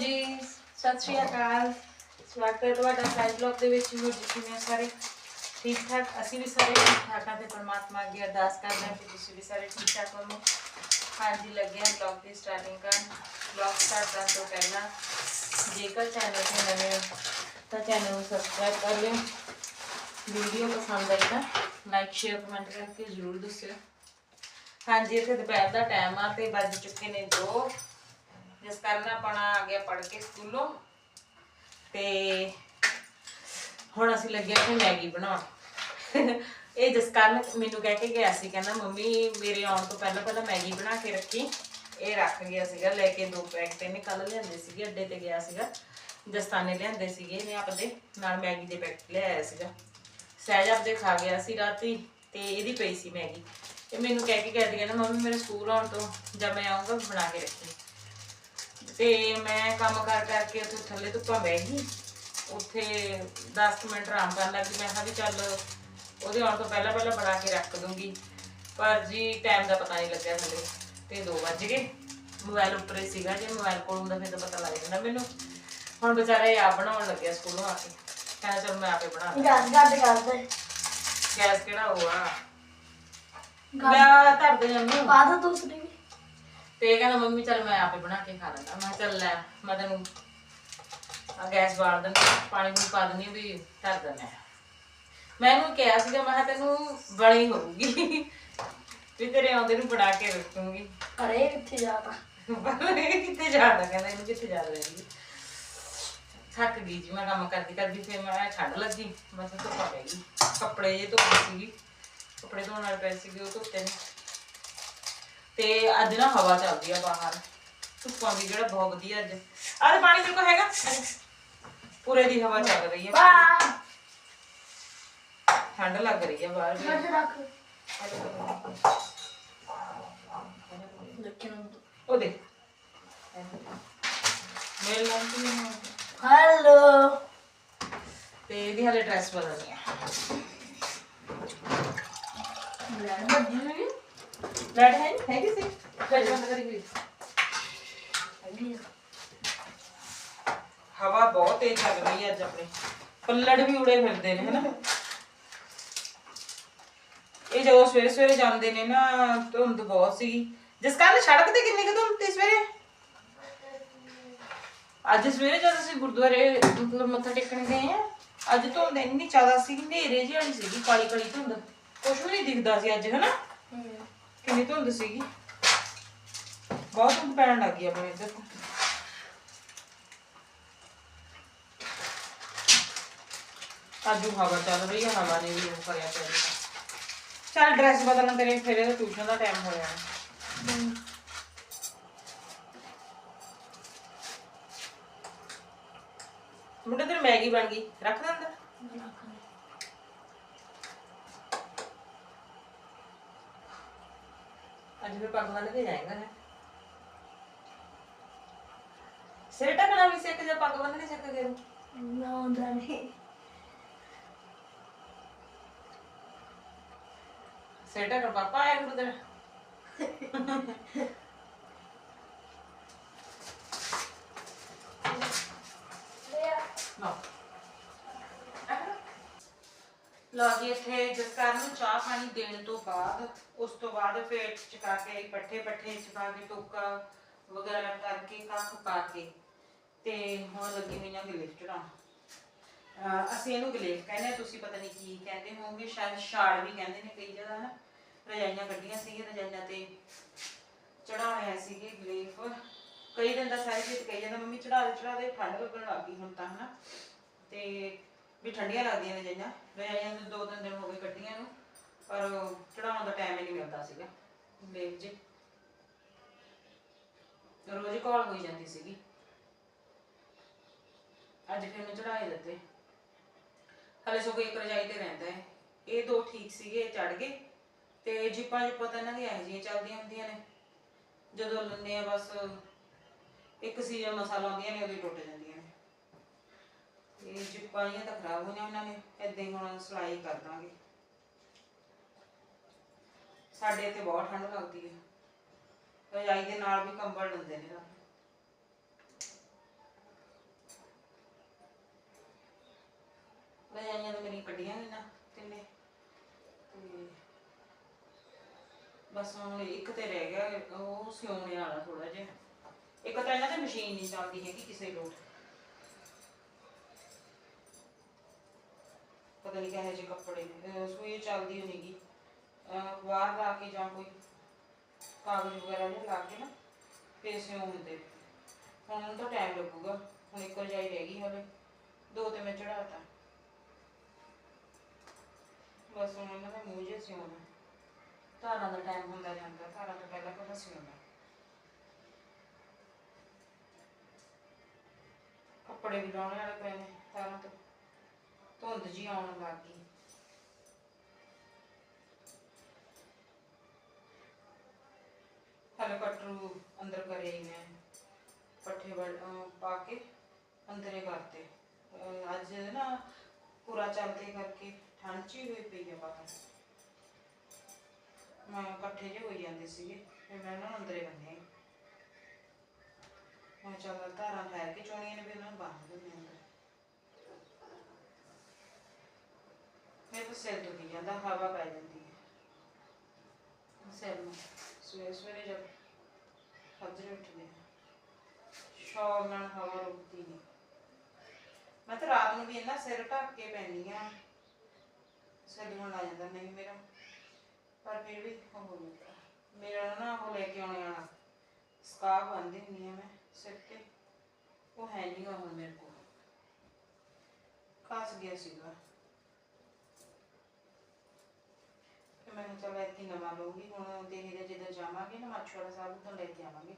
ਜੀ, ਸਤਿ ਸ਼੍ਰੀ ਅਕਾਲ। ਸਵਾਗਤ ਹੈ ਤੁਹਾਡਾ ਸਾਈਡ ਬਲੌਗ ਦੇ ਵਿੱਚ। ਹੋ ਜੀ ਕਿਵੇਂ ਸਾਰੇ? ਠੀਕ ਠਾਕ? ਅਸੀਂ ਵੀ ਸਾਰੇ ਠੀਕ ਠਾਕ ਹਾਂ ਤੇ ਪਰਮਾਤਮਾ ਅੱਗੇ ਅਰਦਾਸ ਕਰਦੇ ਹਾਂ ਕਿ ਤੁਸੀਂ ਵੀ ਸਾਰੇ ਠੀਕ ਠਾਕ ਹੋਵੋ ਹਾਂਜੀ ਲੱਗੇ ਹਾਂ ਬਲੌਗ ਦੀ ਸਟਾਰਟਿੰਗ ਕਰਨ। ਬਲੌਗ ਸਟਾਰਟ ਕਰਨ ਤੋਂ ਪਹਿਲਾਂ ਜੇਕਰ ਚੈਨਲ ਤੇ ਨਵੇਂ ਹੋ, ਤਾਂ ਚੈਨਲ ਨੂੰ ਸਬਸਕ੍ਰਾਈਬ ਕਰ ਲਿਓ। ਵੀਡੀਓ ਪਸੰਦ ਆਈ ਤਾਂ ਲਾਈਕ ਸ਼ੇਅਰ ਕਮੈਂਟ ਕਰਕੇ ਜ਼ਰੂਰ ਦੱਸਿਓ। ਹਾਂਜੀ, ਇੱਥੇ ਦੁਪਹਿਰ ਦਾ ਟਾਈਮ ਆ ਤੇ ਵੱਜ ਚੁੱਕੇ ਨੇ 2 ਜਿਸ ਕਾਰਨ ਆਪਣਾ ਆ ਗਿਆ ਪੜ ਕੇ ਸਕੂਲੋਂ ਤੇ ਹੁਣ ਅਸੀਂ ਲੱਗੇ ਹਾਂ ਮੈਗੀ ਬਣਾਉਣ। ਇਹ ਜਿਸ ਕਾਰਨ ਮੈਨੂੰ ਕਹਿ ਕੇ ਗਿਆ ਸੀ, ਕਹਿੰਦਾ ਮੰਮੀ ਮੇਰੇ ਆਉਣ ਤੋਂ ਪਹਿਲਾਂ ਪਹਿਲਾਂ ਮੈਗੀ ਬਣਾ ਕੇ ਰੱਖੀ। ਇਹ ਰੱਖ ਗਿਆ ਸੀਗਾ, ਲੈ ਕੇ ਦੋ ਪੈਕਟ ਇਹਨੇ ਕੱਲ ਲਿਆਂਦੇ ਸੀਗੇ, ਅੱਡੇ ਤੇ ਗਿਆ ਸੀਗਾ। ਦਸਤਾਨੇ ਲਿਆਂਦੇ ਸੀਗੇ ਇਹਨੇ ਆਪਦੇ, ਨਾਲ ਮੈਗੀ ਦੇ ਪੈਕਟ ਲਿਆਇਆ ਸੀਗਾ। ਸਹਿਜ ਆਪਦੇ ਖਾ ਗਿਆ ਸੀ ਰਾਤੀ ਤੇ ਇਹਦੀ ਪਈ ਸੀ ਮੈਗੀ। ਇਹ ਮੈਨੂੰ ਕਹਿ ਕੇ ਗਿਆ ਸੀ, ਕਹਿੰਦਾ ਮੰਮੀ ਮੇਰੇ ਸਕੂਲ ਆਉਣ ਤੋਂ ਜਦ ਮੈਂ ਆਉਂਗਾ ਬਣਾ ਕੇ ਰੱਖੀ। ਤੇ ਮੈਂ ਕੰਮ ਕਰ ਕਰਕੇ ਉੱਥੇ ਥੱਲੇ ਧੁੱਪਾਂ ਬਹਿ ਗਈ। ਉੱਥੇ 10 ਕੁ ਮਿੰਟ ਆਰਾਮ ਕਰਨ ਲੱਗੀ। ਮੈਂ ਕਿਹਾ ਵੀ ਚੱਲ ਉਹਦੇ ਆਉਣ ਤੋਂ ਪਹਿਲਾਂ ਪਹਿਲਾਂ ਬਣਾ ਕੇ ਰੱਖ ਦੂੰਗੀ। ਪਰ ਜੀ ਟਾਈਮ ਦਾ ਪਤਾ ਨਹੀਂ ਲੱਗਿਆ ਥੱਲੇ ਤੇ 2 ਵੱਜ ਗਏ। ਮੋਬਾਈਲ ਉੱਪਰ ਸੀਗਾ ਜੇ ਮੋਬਾਈਲ ਕੋਲ ਹੁੰਦਾ ਫਿਰ ਤਾਂ ਪਤਾ ਲੱਗ ਜਾਂਦਾ ਮੈਨੂੰ। ਹੁਣ ਵਿਚਾਰਾ ਇਹ ਆਪ ਬਣਾਉਣ ਲੱਗਿਆ ਸਕੂਲੋਂ ਆ ਕੇ। ਕਹਿੰਦਾ ਚਲ ਮੈਂ ਆਪੇ ਬਣਾ ਲਾਂ ਗਾਸ ਗੱਡ ਕਰਦੇ ਗੈਸ ਕਿਹੜਾ ਹੋਆ ਮੈਂ ਧਰ ਦੇ ਜੰਮੂ ਬਾਦ ਦੂਸਰੀ ਵੀ ਤੇ ਕਹਿੰਦਾ ਮੰਮੀ ਚੱਲ ਮੈਂ ਆਪੇ ਬਣਾ ਕੇ ਖਾ ਲੈਂਦਾ। ਮੈਂ ਕਿਹਾ ਚੱਲ ਲੈ ਮੈਂ ਤੈਨੂੰ ਆ ਗੈਸ ਬਾਲ ਦਿੰਦੀ ਪਾਣੀ ਨੂੰ ਪਾ ਦਿੰਦੀ ਵੀ ਧਰ ਦਿੰਦਾ ਮੈਂ ਇਹਨੂੰ ਕਿਹਾ ਸੀਗਾ ਮੈਂ ਕਿਹਾ ਤੈਨੂੰ ਬਣੀ ਹੋਊਗੀ। ਵੀ ਤੇਰੇ ਆਉਂਦੇ ਨੂੰ ਬਣਾ ਕੇ ਰੱਖੂੰਗੀ। ਅਰੇ ਕਿੱਥੇ ਜਾਤਾ ਕਿੱਥੇ ਜਾਂਦਾ ਕਹਿੰਦਾ ਇਹਨੂੰ ਕਿੱਥੇ ਜਾ ਰਹੀ ਥੱਕ ਗਈ ਜੀ ਮੈਂ ਕੰਮ ਕਰਦੀ ਕਰਦੀ ਫਿਰ ਮੈਂ ਛੱਡ ਲੱਗੀ। ਬਸ ਧੁੱਪਾ ਪੈ ਗਈ। ਕੱਪੜੇ ਜੇ ਧੋਤੇ ਸੀਗੀ ਕੱਪੜੇ ਧੋਣ ਵਾਲੇ ਪਏ ਸੀਗੇ ਉਹ ਧੋਤੇ ਨੇ। ਤੇ ਅੱਜ ਨਾ ਹਵਾ ਚੱਲਦੀ ਆ ਬਾਹਰ। ਧੁੱਪਾਂ ਵੀ ਜਿਹੜਾ ਬਹੁਤ ਵਧੀਆ ਅੱਜ। ਆਹ ਤੇ ਪਾਣੀ ਮੇਰੇ ਕੋਲ ਹੈਗਾ। ਪੂਰੇ ਦੀ ਹਵਾ ਚੱਲ ਰਹੀ ਹੈ ਵਾਹ ਠੰਡ ਲੱਗ ਰਹੀ ਹੈ ਬਾਹਰ ਵੀ। ਉਹ ਦੇਖ। ਮੇਰੇ ਨਾਲ ਕੀ ਹੋਇਆ? ਹੈਲੋ। ਤੇ ਇਹਦੀ ਹਾਲੇ ਡਰੈਸ ਬਦਲਣੀ ਆ। ਲੈ ਬੱਜੀ ਵੀ ਲੈਟ ਹੈ ਬੰਦ ਕਰੀ ਹੋਈ। ਹਵਾ ਬਹੁਤ ਤੇਜ਼ ਚੱਲ ਰਹੀ ਹੈ ਅੱਜ ਆਪਣੇ। ਪੱਲੜ ਵੀ ਉੜੇ ਫਿਰਦੇ ਨੇ ਹਨਾ? ਇਹ ਜਦੋਂ ਸਵੇਰੇ ਸਵੇਰੇ ਜਾਂਦੇ ਨੇ ਨਾ ਧੁੰਦ ਬਹੁਤ ਸੀ। ਜਿਸ ਕਾਰਨ ਸੜਕ ਤੇ ਕਿੰਨੀ ਕੁ ਧੁੰਦ ਸੀ ਸਵੇਰੇ? ਅੱਜ ਸਵੇਰੇ ਜਦ ਅਸੀਂ ਗੁਰਦੁਆਰੇ ਮਤਲਬ ਮੱਥਾ ਟੇਕਣ ਗਏ ਆ ਅੱਜ ਧੁੰਦ ਇੰਨੀ ਜ਼ਿਆਦਾ ਸੀ ਹਨੇਰੇ ਜਿਹੀ ਵਾਲੀ ਸੀਗੀ ਕਾਲੀ ਕਾਲੀ ਧੁੰਦ। ਕੁਝ ਵੀ ਨਹੀਂ ਦਿਖਦਾ ਸੀ ਅੱਜ ਹਨਾ? ਹੂੰ। ਕਿੰਨੀ ਧੁੰਦ ਸੀਗੀ? ਬਹੁਤ ਧੁੰਦ ਪੈਣ ਲੱਗ ਆਪਣੇ ਇੱਧਰ ਤਾਂ। ਅੱਜ ਹਵਾ ਚੱਲ ਰਹੀ ਹੈ ਹਵਾ ਨੇ ਵੀ ਉਹ ਕਰਿਆ ਪਿਆ ਚੱਲ ਡਰੈਸ ਬਦਲਣ ਤੇਰੇ ਫਿਰ ਇਹਦਾ ਟਿਊਸ਼ਨ ਦਾ ਟਾਈਮ ਹੋ ਜਾਣਾ ਮੁੰਡੇ ਤੇਰੀ ਮੈਗੀ ਬਣ ਗਈ, ਰੱਖ ਦੇ ਅੰਦਰ। ਅੱਜ ਫਿਰ ਪੱਗ ਬੰਨ ਕੇ ਜਾਏਗਾ ਹੈ ਸਿਰ ਢਕਣਾ ਵੀ ਸਿੱਖ ਜਾ ਪੱਗ ਬੰਨਣੀ ਸਿੱਖ ਗਿਆ ਨਾ ਹੁੰਦਾ ਨਹੀਂ। ਸਿਰ ਢਕਣ ਪਾਪਾ ਆਇਆ ਗੁਰੂ ਤੇਰਾ ਲਓ। ਲਓ ਜੀ, ਇੱਥੇ ਜਸਕਾਰ ਨੂੰ ਚਾਹ ਪਾਣੀ ਦੇਣ ਤੋਂ ਬਾਅਦ, ਉਸ ਤੋਂ ਬਾਅਦ ਫੇਰ ਚਕਾ ਕੇ, ਪੱਠੇ ਪੱਠੇ ਚਕਾ ਕੇ, ਟੋਕਾ ਵਗੈਰਾ ਕਰਕੇ ਕੱਖ ਪਾ ਕੇ, ਤੇ ਹੁਣ ਲੱਗੀ ਹੋਈਆਂ ਗਲੇਫ ਚੜਾਉਣ। ਅਸੀਂ ਇਹਨੂੰ ਗਲੇਫ ਕਹਿੰਦੇ ਤੁਸੀਂ ਪਤਾ ਨਹੀਂ ਕੀ ਕਹਿੰਦੇ ਹੋਵੋਗੇ, ਸ਼ਾਇਦ ਛਾੜ ਵੀ ਕਹਿੰਦੇ ਨੇ ਕਈ ਜਗ੍ਹਾ ਨਾ ਰਜਾਈਆਂ ਕੱਢੀਆਂ ਸੀਗੀਆਂ, ਰਜਾਈਆਂ ਤੇ ਚੜਾਉਣੇ ਸੀਗੇ ਗਲੇਫ ਕਈ ਦਿਨ ਦਾ ਸਾਰੇ ਚੀਜ਼ ਕਈ ਜਾਂਦਾ, ਮੰਮੀ ਚੜਾ ਦੇ ਚੜਾ ਦੇ, ਠੰਡ ਲੱਗਣ ਲੱਗ ਹੁਣ ਤਾਂ, ਹਨਾ? ਤੇ ਵੀ ਠੰਡੀਆਂ ਲੱਗਦੀਆਂ ਨੇ ਜਿਹੀਆਂ। ਰਜਾਈਆਂ ਦੇ ਦੋ ਤਿੰਨ ਦਿਨ ਹੋ ਗਏ ਕੱਟੀਆਂ ਨੂੰ, ਪਰ ਚੜਾਉਣ ਦਾ ਟਾਈਮ ਹੀ ਨਹੀਂ ਮਿਲਦਾ ਸੀਗਾ। ਗਲੇਫ ਜੇ। ਰੋਜ਼ ਕਾਲ ਹੋਈ ਜਾਂਦੀ ਸੀਗੀ। ਅੱਜ ਫਿਰ ਮੈਂ ਚੜਾਏ ਦਿੱਤੇ। ਹਲੇ ਸੋ ਇੱਕ ਰਜਾਈ ਤੇ ਰਹਿੰਦਾ ਹੈ। ਇਹ ਦੋ ਠੀਕ ਸੀਗੇ ਚੜ ਗਏ। ਤੇ ਜਿਪਾਂ ਜਿੱਪਾਂ ਤਾਂ ਇਹਨਾਂ ਦੀਆਂ ਇਹੋ ਜਿਹੀਆਂ ਚੱਲਦੀਆਂ ਹੁੰਦੀਆਂ ਨੇ। ਜਦੋਂ ਲੰਨੇ ਆ ਬਸ, ਇੱਕ ਸੀਜ਼ਨ ਮਸਾਲਾ ਆਉਂਦੀਆਂ ਨੇ, ਉਦੋਂ ਟੁੱਟ ਜਾਂਦੀ ਇਹ ਜੁੱਪਾਈਆਂ ਤਾਂ ਖਰਾਬ ਹੋਈਆਂ ਉਹਨਾਂ ਨੇ ਇਦਾਂ ਹੀ ਹੁਣ ਸਲਾਈ ਕਰ ਦਾਂਗੇ। ਸਾਡੇ ਇੱਥੇ ਬਹੁਤ ਠੰਡ ਲੱਗਦੀ ਹੈ ਰਜਾਈ ਦੇ ਨਾਲ ਵੀ ਕੰਬਲ ਲੰਦੇ ਨੇ ਨਾ ਰਜਾਈਆਂ ਤਾਂ ਮੇਰੀ ਕੱਢੀਆਂ ਨਹੀਂ ਨਾ ਤਿੰਨੇ। ਬਸ ਹੁਣ ਇੱਕ ਤੇ ਰਹਿ ਗਿਆ, ਉਹ ਸਿਉਣੇ ਵਾਲਾ ਥੋੜਾ ਜਿਹਾ। ਇੱਕ ਤਾਂ ਇਹਨਾਂ ਤੇ ਮਸ਼ੀਨ ਨਹੀਂ ਚੱਲਦੀ ਹੈਗੀ ਕਿਸੇ ਲੋਟ। ਪਤਾ ਨਹੀਂ ਕਿਹੋ ਜਿਹੇ ਕੱਪੜੇ ਅਹ ਸੂਈ ਚੱਲਦੀ ਹੋਣੀਗੀ ਬਾਹਰ ਲਾ ਕੇ ਜਾਂ ਕੋਈ ਕਾਗਜ਼ ਵਗੈਰਾ ਜਿਹਾ ਲਾ ਕੇ ਨਾ, ਫੇਰ ਸਿਉਂਦੇ ਹੁਣ ਉਹਨੂੰ ਤਾਂ ਟਾਈਮ ਲੱਗੂਗਾ, ਹੁਣ ਇੱਕ ਰਜਾਈ ਰਹਿ ਗਈ ਹਲੇ, ਦੋ ਤੇ ਮੈਂ ਚੜਾਤਾ ਬਸ ਹੁਣ ਇਹਨਾਂ ਦਾ ਮੂੰਹ ਜਿਹਾ ਸਿਉਣਾ ਧਾਰਾਂ ਦਾ ਟਾਈਮ ਹੁੰਦਾ ਜਾਂਦਾ, ਧਾਰਾਂ ਤੋਂ ਪਹਿਲਾਂ ਪਹਿਲਾਂ ਸਿਉਣਾ ਕੱਪੜੇ ਵੀ ਲਾਉਣੇ ਵਾਲੇ ਪਏ ਨੇ, ਧਾਰਾਂ ਤੋਂ। ਧੁੰਦ ਜੀ ਆਉਣ ਲੱਗ ਗਈ। ਹਲੇ ਕਟਰੂ ਅੰਦਰ ਕਰੇ ਹੀ ਮੈਂ। ਪੱਠੇ ਪਾ ਕੇ ਅੰਦਰੇ ਕਰਤੇ। ਅੱਜ ਨਾ ਪੂਰਾ ਚੱਲਦੇ ਕਰਕੇ ਠੰਡ ਚ ਹੀ ਹੋਈ ਪਈ ਆ ਬਾਹਰ। ਮੈਂ ਇਕੱਠੇ ਜਿਹੇ ਹੋਈ ਜਾਂਦੇ ਸੀਗੇ, ਫਿਰ ਮੈਂ ਉਹਨਾਂ ਨੂੰ ਅੰਦਰੇ ਬੰਨਿਆ। ਮੈਂ ਚੱਲ ਧਾਰਾਂ ਲੈ ਕੇ ਚੋਣੀਆਂ ਨੇ ਵੀ ਉਹਨਾਂ ਨੂੰ ਬੰਨ ਦਿੰਦੇ ਅੰਦਰ। ਮੇਰੇ ਤਾਂ ਸਿਰ ਦੁਖੀ ਜਾਂਦਾ, ਹਵਾ ਪੈ ਜਾਂਦੀ ਹੈ। ਸਿਰ ਨੂੰ ਸਵੇਰੇ ਸਵੇਰੇ ਜਦ ਫਜਰ ਉੱਠਦੇ ਆ ਸ਼ੌਰ ਨਾਲ ਹਵਾ ਰੁਕਦੀ ਨਹੀਂ। ਮੈਂ ਤਾਂ ਰਾਤ ਨੂੰ ਵੀ ਇੰਨਾ ਸਿਰ ਢੱਕ ਕੇ ਪੈਂਦੀ ਆ ਸਿਰ ਦੁਖਣ ਲੱਗ ਜਾਂਦਾ ਨਹੀਂ ਮੇਰਾ। ਪਰ ਫਿਰ ਵੀ ਉਹ ਹੋ ਜਾਂਦਾ। ਮੇਰਾ ਨਾ ਉਹ ਲੈ ਕੇ ਆਉਣੇ ਵਾਲਾ ਸਕਾਰਫ ਬੰਨ੍ਹਦੀ ਹੁੰਦੀ ਆ ਮੈਂ ਸਿਰ ਤੇ। ਉਹ ਹੈ ਨਹੀਂ ਗਾ ਹੁਣ ਮੇਰੇ ਕੋਲ। ਖਾਸ ਗਿਆ ਸੀਗਾ। ਤੇ ਮੈਂ ਕਿਹਾ ਚੱਲ ਐਤਕੀ ਨਵਾਂ ਲਊਂਗੀ, ਹੁਣ ਦੇਖਦੇ ਜਦੋਂ ਜਾਵਾਂਗੇ ਨਾ ਮਾਛੋੜਾ ਸਾਹਿਬ ਤੋਂ ਲੈ ਕੇ ਆਵਾਂਗੇ।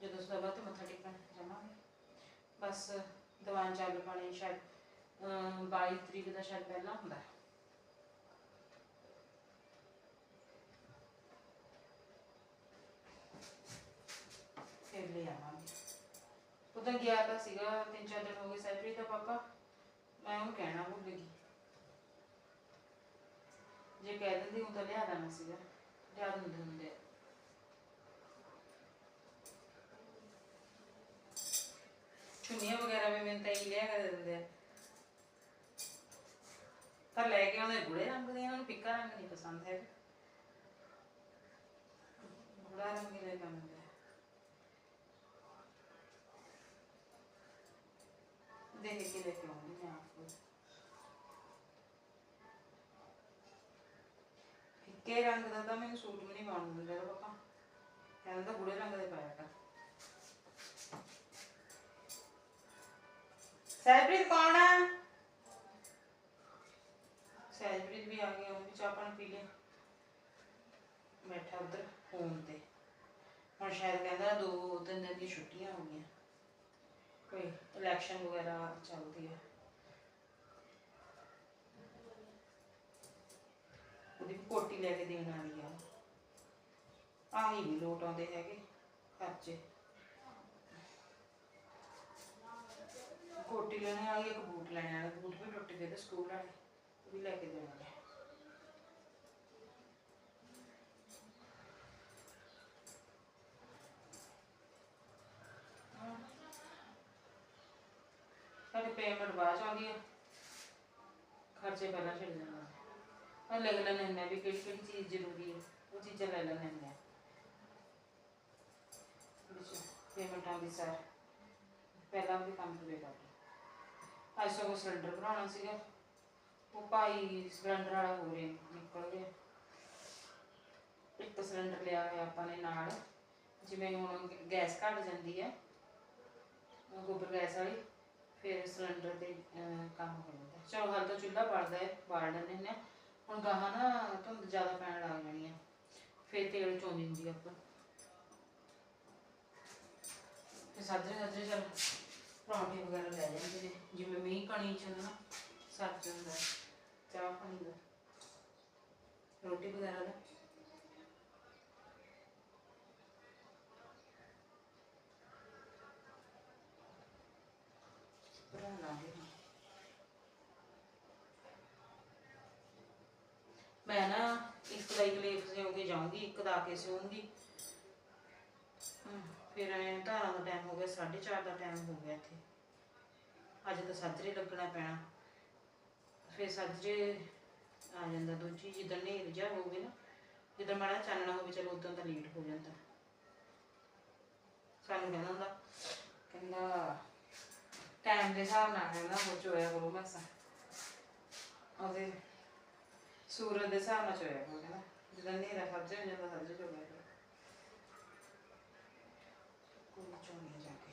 ਜਦੋਂ ਸਵੇਰ ਤੇ ਮੱਥਾ ਟੇਕਣ ਜਾਵਾਂਗੇ। ਬਸ ਦੀਵਾਨ ਚੱਲ ਪਾਣੇ ਸ਼ਾਇਦ 22 ਤਰੀਕ ਦਾ ਸ਼ਾਇਦ ਪਹਿਲਾਂ ਹੁੰਦਾ। ਫਿਰ ਲੈ ਆਵਾਂਗੇ। ਉਦੋਂ ਗਿਆ ਤਾਂ ਸੀਗਾ, ਤਿੰਨ ਚਾਰ ਦਿਨ ਹੋ ਗਏ ਸੈਲਰੀ ਦਾ ਪਾਪਾ। ਮੈਂ ਉਹਨੂੰ ਕਹਿਣਾ ਭੁੱਲ ਗਈ। ਜੇ ਕਹਿ ਦਿੰਦੀ ਉਹ ਤਾਂ ਲਿਆ ਦੇਣਾ ਸੀਗਾ, ਲਿਆ ਦਿੰਦੇ ਹੁੰਦੇ ਆ। ਚੁੰਨੀਆਂ ਵਗੈਰਾ ਵੀ ਮੈਨੂੰ ਤਾਂ ਹੀ ਲਿਆ ਕੇ ਦਿੰਦੇ ਆ। ਪਰ ਲੈ ਕੇ ਆਉਂਦੇ ਗੂੜੇ ਰੰਗ ਦੇ ਇਹਨਾਂ ਨੂੰ ਫਿੱਕਾ ਰੰਗ ਨਹੀਂ ਪਸੰਦ ਹੈ ਗੂੜਾ ਰੰਗ ਹੀ ਲੈ ਕੇ ਆਉਂਦੇ ਆ। ਦੇਖ ਕੇ ਲੈ ਕੇ ਆਉਂਦੀ ਮੈਂ ਆਪ। ਫਿੱਕੇ ਰੰਗ ਦਾ ਤਾਂ ਮੈਨੂੰ ਸੂਟ ਵੀ ਨਹੀਂ ਪਾਉਣ ਦਿੰਦਾ ਇਹਦਾ ਪਾਪਾ। ਕਹਿੰਦਾ ਗੂੜੇ ਰੰਗ ਦੇ ਪਾਇਆ ਕਰ। ਸਹਿਜਪ੍ਰੀਤ ਕੌਣ ਆ? ਸਹਿਜਪ੍ਰੀਤ ਵੀ ਆ ਗਈ, ਉਹ ਵੀ ਚਾਹ ਪਾਣੀ ਪੀ ਲਿਆ ਬੈਠਾ ਉਧਰ ਫੋਨ ਤੇ। ਹੁਣ ਸ਼ਾਇਦ ਕਹਿੰਦਾ ਦੋ ਤਿੰਨ ਦਿਨ ਦੀ ਛੁੱਟੀਆਂ ਹੋ ਗਈਆਂ। ਕੋਈ ਇਲੈਕਸ਼ਨ ਵਗੈਰਾ ਚੱਲਦੀ ਹੈ ਉਹਦੀ ਕੋਟੀ ਲੈ ਕੇ ਦੇਣ ਵਾਲੀ ਆ। ਆਹੀ ਵੀ ਲੋਟ ਆਉਂਦੇ ਹੈਗੇ, ਖਰਚੇ। ਕੋਟੀ ਲੈਣੇ ਵਾਲੀ ਇੱਕ ਬੂਟ ਲੈਣੇ ਵਾਲਾ? ਬੂਟ ਵੀ ਟੁੱਟ ਗਏ ਤੇ ਸਕੂਲ ਵਾਲੇ ਉਹ ਵੀ ਲੈ ਕੇ ਦੇਣ ਵਾਲੇ ਹਾਂ। ਪੇਮੈਂਟ ਬਾਅਦ ਚ ਆਉਂਦੀ ਹੈ ਖਰਚੇ ਪਹਿਲਾਂ ਛੱਡ ਜਾਂਦੇ ਆ ਲਿਖ ਲੈਣੇ ਹੁੰਦੇ ਆ ਵੀ ਕਿਹੜੀ ਕਿਹੜੀ ਚੀਜ਼ ਜ਼ਰੂਰੀ ਹੈ, ਉਹ ਚੀਜ਼ਾਂ ਲੈ ਲੈਣੇ ਹੁੰਦੇ ਆ ਵਿੱਚ ਪੇਮੈਂਟ ਆਉਂਦੀ ਸਰ। ਪਹਿਲਾਂ ਵੀ ਕੰਮ ਪੂਰੇ ਕਰ ਲਓ ਅੱਜ ਸਗੋਂ ਸਿਲੰਡਰ ਬਣਾਉਣਾ ਸੀਗਾ। ਉਹ ਭਾਈ ਸਿਲੰਡਰ ਵਾਲਾ ਹੋ ਰਿਹਾ, ਨਿਕਲ ਗਿਆ ਇੱਕ ਸਿਲੰਡਰ ਲਿਆ ਹੋਇਆ ਆਪਾਂ ਨੇ ਨਾਲ। ਜਿਵੇਂ ਹੁਣ ਗੈਸ ਘਟ ਜਾਂਦੀ ਹੈ ਗੋਬਰ ਗੈਸ ਵਾਲੀ, ਫਿਰ ਸਿਲੰਡਰ ਤੇ ਕੰਮ ਹੋ ਜਾਂਦਾ। ਚਲੋ ਹਾਲ ਤਾਂ ਚੁੱਲ੍ਹਾ ਬਲਦਾ ਹੈ, ਬਾਲ ਲੈਂਦੇ ਹੁੰਦੇ ਹੁਣ ਗਾਹਾਂ ਨਾ ਧੁੰਦ ਜ਼ਿਆਦਾ ਪੈਣ ਲੱਗ ਜਾਣੀ ਆ। ਫਿਰ ਤੇਲ ਚੋਂਦੀ ਹੁੰਦੀ ਆਪਾਂ। ਤੇ ਸਾਜਰੇ ਸਾਜਰੇ ਚਲ ਪਰੌਂਠੇ ਵਗੈਰਾ ਲੈ ਜਾਂਦੇ ਨੇ। ਜਿਵੇਂ ਮੀਂਹ ਕਣੀ ਚ ਨਾ ਸਰ ਜਾਂਦਾ ਚਾਹ ਪਾਣੀ ਦਾ, ਰੋਟੀ ਵਗੈਰਾ ਦਾ ਬਣਾ ਲਾਂਗੇ ਹੁਣ। ਮੈਂ ਨਾ ਇੱਕ ਦਾ ਇੱਕ ਸਿਉਂ ਕੇ ਜਾਊਂਗੀ, ਇੱਕ ਦਾ ਕੇ ਸਿਉਂਗੀ ਫਿਰ ਐ ਧਾਰਾਂ ਦਾ ਟਾਈਮ ਹੋ ਗਿਆ 4:30 ਦਾ ਟਾਈਮ ਹੋ ਗਿਆ ਇੱਥੇ। ਅੱਜ ਤਾਂ ਸੱਜਰੇ ਲੱਗਣਾ ਪੈਣਾ। ਫਿਰ ਸੱਜਰੇ ਆ ਜਾਂਦਾ ਦੂਜੀ, ਜਿੱਦਣ ਨੇਰ ਜਾ ਹੋਵੇ ਨਾ ਜਦੋਂ ਮਾੜਾ ਚਾਨਣਾ ਹੋਵੇ, ਚਲੋ ਉਦੋਂ ਤਾਂ ਲੇਟ ਹੋ ਜਾਂਦਾ। ਸਾਨੂੰ ਕਹਿੰਦਾ ਹੁੰਦਾ, ਕਹਿੰਦਾ ਟਾਈਮ ਦੇ ਹਿਸਾਬ ਨਾਲ ਕਹਿੰਦਾ ਹੋ ਚੋਇਆ ਕਰੋ ਬਸ। ਉਹਦੇ ਸੂਰਜ ਦੇ ਹਿਸਾਬ ਨਾਲ ਚੋਇਆ ਕਰੋ ਕਹਿੰਦਾ ਜਦੋਂ ਹਨੇਰਾ ਸੱਜ ਹੋ ਜਾਂਦਾ ਸੱਜ ਚੋਇਆ ਕਰੋ ਕੋਈ ਚੋਣੀ ਜਾ ਕੇ।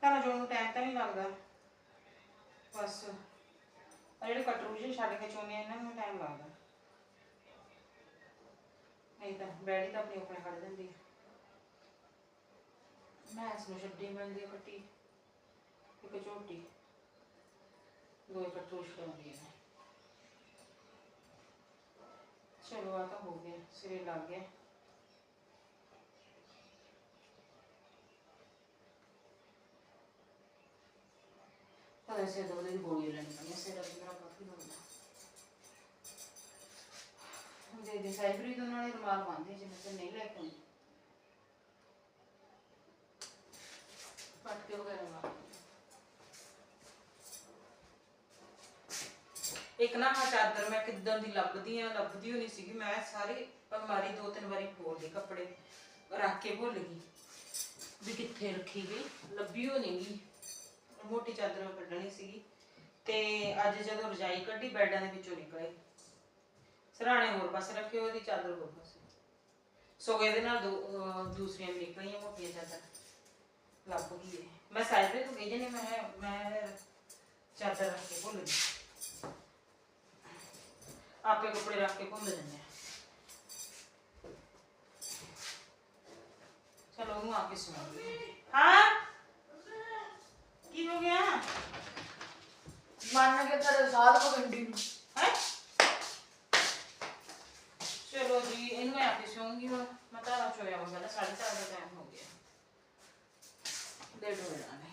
ਤਾਂ ਜੋ ਨੂੰ ਟਾਈਮ ਤਾਂ ਨਹੀਂ ਲੱਗਦਾ। ਬਸ। ਆ ਜਿਹੜੇ ਕਟਰੂ ਜਿਹੇ ਛੱਡ ਕੇ ਚੋਨੇ ਇਹਨਾਂ ਨੂੰ ਟਾਈਮ ਲੱਗਦਾ। ਨਹੀਂ ਤਾਂ ਬੈੜੀ ਤਾਂ ਆਪਣੀ ਆਪਣੇ ਖੜ ਦਿੰਦੀ ਹੈ ਮੈਂ ਇਸ ਨੂੰ ਛੱਡੀ ਮਿਲਦੀ ਕੱਟੀ। ਇੱਕ ਝੋਟੀ। ਦੋ ਕਟਰੂ ਛਡਾਉਂਦੀ ਹੈ ਚਲੋ ਆ ਤਾਂ ਹੋ ਗਿਆ ਸਿਰੇ ਲੱਗ ਗਿਆ ਤਾਂ ਐਸੇ ਦੋ ਦਿਨ ਗੋਲੀ ਲੈਣੀ ਪੈਣੀ ਸਿਰ ਅभी ਮੇਰਾ ਕਾਫੀ ਦੁਖਦਾ ਦੇ ਦੇ ਸਾਈਬਰੀ ਤੋਂ ਨਾਲੇ ਰੁਮਾਲ ਬੰਨ੍ਹਦੇ ਜਿਵੇਂ ਤੇ ਨਹੀਂ ਲੈ ਕੇ ਆਉਂਦੀ ਪਟਕੇ ਵਗੈਰਾ ਮਾਰ ਇੱਕ ਨਾ ਆਹ ਚਾਦਰ ਮੈਂ ਕਿੱਦਾਂ ਦੀ ਲੱਭਦੀ ਆ, ਲੱਭਦੀ ਹੋਣੀ ਸੀਗੀ। ਮੈਂ ਸਾਰੀ ਅਲਮਾਰੀ ਦੋ ਤਿੰਨ ਵਾਰੀ ਖੋਲ ਕੱਪੜੇ, ਰੱਖ ਕੇ ਭੁੱਲ ਗਈ ਵੀ ਕਿੱਥੇ ਰੱਖੀ ਗਈ, ਲੱਭੀ ਹੋ ਨਹੀਂ ਮੋਟੀ ਚਾਦਰ ਮੈਂ ਕੱਢਣੀ ਸੀਗੀ ਤੇ ਅੱਜ ਜਦੋਂ ਰਜਾਈ ਕੱਢੀ, ਬੈਡਾਂ ਦੇ ਵਿੱਚੋਂ ਨਿਕਲੇ ਸਰਾਣੇ ਹੋਰ ਪਾਸੇ ਰੱਖੇ ਉਹਦੀ ਚਾਦਰ ਹੋਰ ਪਾਸੇ। ਸੋ ਇਹਦੇ ਨਾਲ ਦੂਸਰੀਆਂ ਨਿਕਲੀਆਂ ਮੋਟੀਆਂ ਚਾਦਰ। ਲੱਭ ਗਈ ਇਹ। ਮੈਂ ਸਾਈਡ ਤੋਂ ਗਈ ਜਨੇ ਮੈਂ ਮੈਂ ਚਾਦਰ ਰੱਖ ਕੇ ਭੁੱਲ ਗਈ। आपके कपड़े रख के घूम लेने चलो घुमा के सुनो। हाँ? की हो गया? मारने के तरह को घंटी है? चलो जी इनमें आके मतलब साढ़े चार का टाइम हो गया। डेढ़ हो जाना